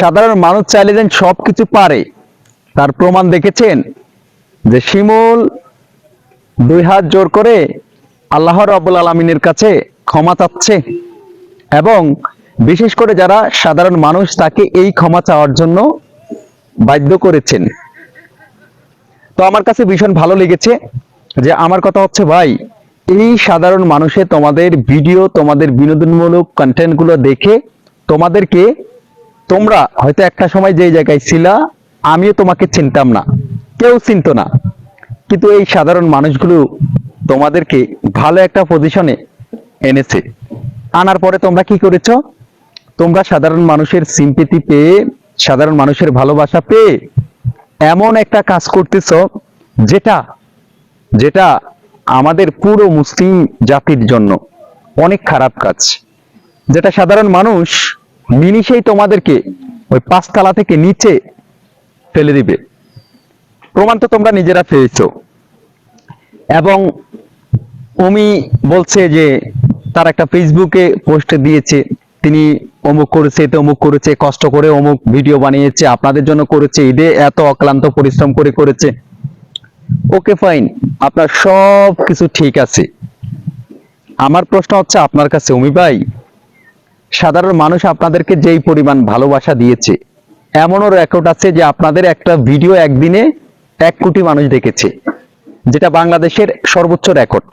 সাধারণ মানুষ চাইলে যেন সবকিছু পারে। তার প্রমাণ দেখেছেন যে শিমুল দুই হাত জোর করে আল্লাহ রাব্বুল আলমিনের কাছে ক্ষমা চাচ্ছে এবং বিশেষ করে যারা সাধারণ মানুষ তাকে এই ক্ষমা চাওয়ার জন্য বাধ্য করেছেন। তো আমার কাছে ভীষণ ভালো লেগেছে যে আমার কথা হচ্ছে, ভাই, এই সাধারণ মানুষে তোমাদের ভিডিও, তোমাদের বিনোদনমূলক কন্টেন্টগুলো দেখে তোমাদেরকে তোমরা হয়তো একটা সময় যে জায়গায় ছিলা, আমিও তোমাকে চিনতাম না। কেউ চিনত না। কিন্তু এই সাধারণ মানুষগুলো তোমাদেরকে ভালো একটা পজিশনে এনেছে। আনার পরে তোমরা কি করেছ? তোমরা সাধারণ মানুষের সিম্পেতি পেয়ে, সাধারণ মানুষের ভালোবাসা পেয়ে এমন একটা কাজ করতেছ যেটা যেটা আমাদের পুরো মুসলিম জাতির জন্য অনেক খারাপ কাজ। যেটা সাধারণ মানুষ মিনিশেই তোমাদেরকে ওই পাঁচতলা থেকে নিচে ফেলে দিবে। প্রমাণ তো তোমরা নিজেরা পেয়েছ। এবং উমি বলছে যে, তার একটা ফেসবুকে পোস্ট দিয়েছে, তিনি অমুক করেছে তো অমুক করেছে, কষ্ট করে অমুক ভিডিও বানিয়েছে, আপনাদের জন্য করেছে, ঈদে এত অক্লান্ত পরিশ্রম করে করেছে। ওকে, ফাইন, আপনার সব কিছু ঠিক আছে। আমার প্রশ্ন হচ্ছে আপনার কাছে, উমি ভাই সাধারণ মানুষ আপনাদেরকে যেই পরিমাণ ভালোবাসা দিয়েছে, এমনও রেকর্ড আছে যে আপনাদের একটা ভিডিও একদিনে এক কোটি মানুষ দেখেছে, যেটা বাংলাদেশের সর্বোচ্চ রেকর্ড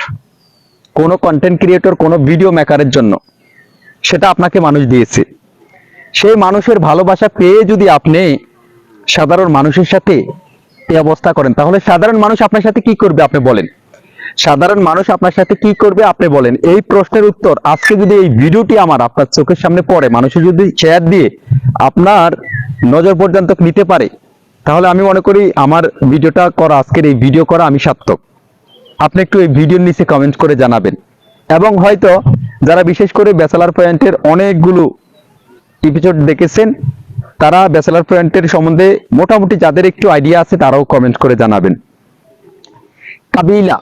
কোন কন্টেন্ট ক্রিয়েটর কোন ভিডিও মেকারের জন্য সেটা আপনাকে মানুষ দিয়েছে। সেই মানুষের ভালোবাসা পেয়ে যদি আপনি সাধারণ মানুষের সাথে এই অবস্থা করেন, তাহলে সাধারণ মানুষ আপনার সাথে কি করবে আপনি বলেন? সাধারণ মানুষ আপনার সাথে কি করবে আপনি বলেন। এই প্রশ্নের উত্তর আজকে যদি এই ভিডিওটি আমার আপনার চোখের সামনে পড়ে, মানুষের যদি শেয়ার দিয়ে আপনার নজর পর্যন্ত নিতে পারে, তাহলে আমি মনে করি আমার ভিডিওটা করা, আজকের এই ভিডিও করা আমি সার্থক। আপনি একটু এই ভিডিওর নিচে কমেন্ট করে জানাবেন। এবং হয়তো যারা বিশেষ করে ব্যাচেলার পয়েন্টের অনেকগুলো এপিসোড দেখেছেন, তারা ব্যাচেলার পয়েন্টের সম্বন্ধে মোটামুটি যাদের একটু আইডিয়া আছে, তারাও কমেন্ট করে জানাবেন। কাবিলা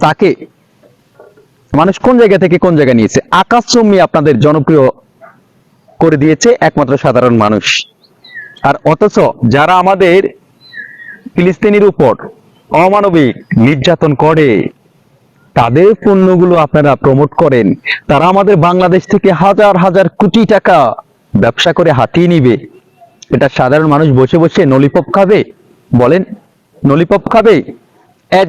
তাকে মানুষ কোন জায়গা থেকে কোন জায়গা নিয়েছে? আকাশচুম্বী আপনাদের জনপ্রিয় করে দিয়েছে একমাত্র সাধারণ মানুষ। আর অথচ যারা আমাদের ফিলিস্তিনির উপর অমানবিক নির্যাতন করে, তাদের পণ্যগুলো আপনারা প্রমোট করেন। তারা আমাদের বাংলাদেশ থেকে হাজার হাজার কোটি টাকা ব্যবসা করে হাতিয়ে নিবে। এটা সাধারণ মানুষ বসে বসে নলিপপ খাবে। বলেন, নলিপপ খাবে?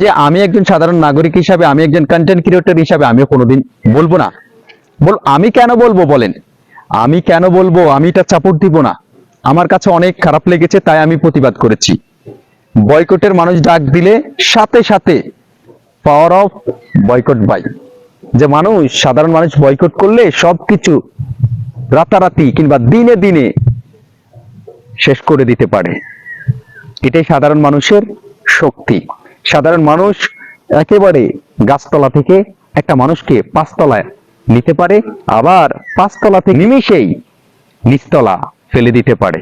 যে আমি একজন সাধারণ নাগরিক হিসাবে, আমি একজন কন্টেন্ট ক্রিয়েটর হিসাবে আমিও কোনোদিন বলব না। বল আমি কেন বলব বলেন? আমি কেন বলব? আমি এটা সাপোর্ট দিব না। আমার কাছে অনেক খারাপ লেগেছে, তাই আমি প্রতিবাদ করেছি। বয়কটের মানুষ ডাক দিলে সাথে সাথে পাওয়ার অফ বয়কট বাই যে মানুষ, সাধারণ মানুষ বয়কট করলে সবকিছু রাতারাতি কিংবা দিনে দিনে শেষ করে দিতে পারে। এটাই সাধারণ মানুষের শক্তি। সাধারণ মানুষ একেবারে গাছতলা থেকে একটা মানুষকে পাঁচতলায় নিতে পারে, আবার পাঁচতলা থেকে নিমিশেই নিচতলা ফেলে দিতে পারে।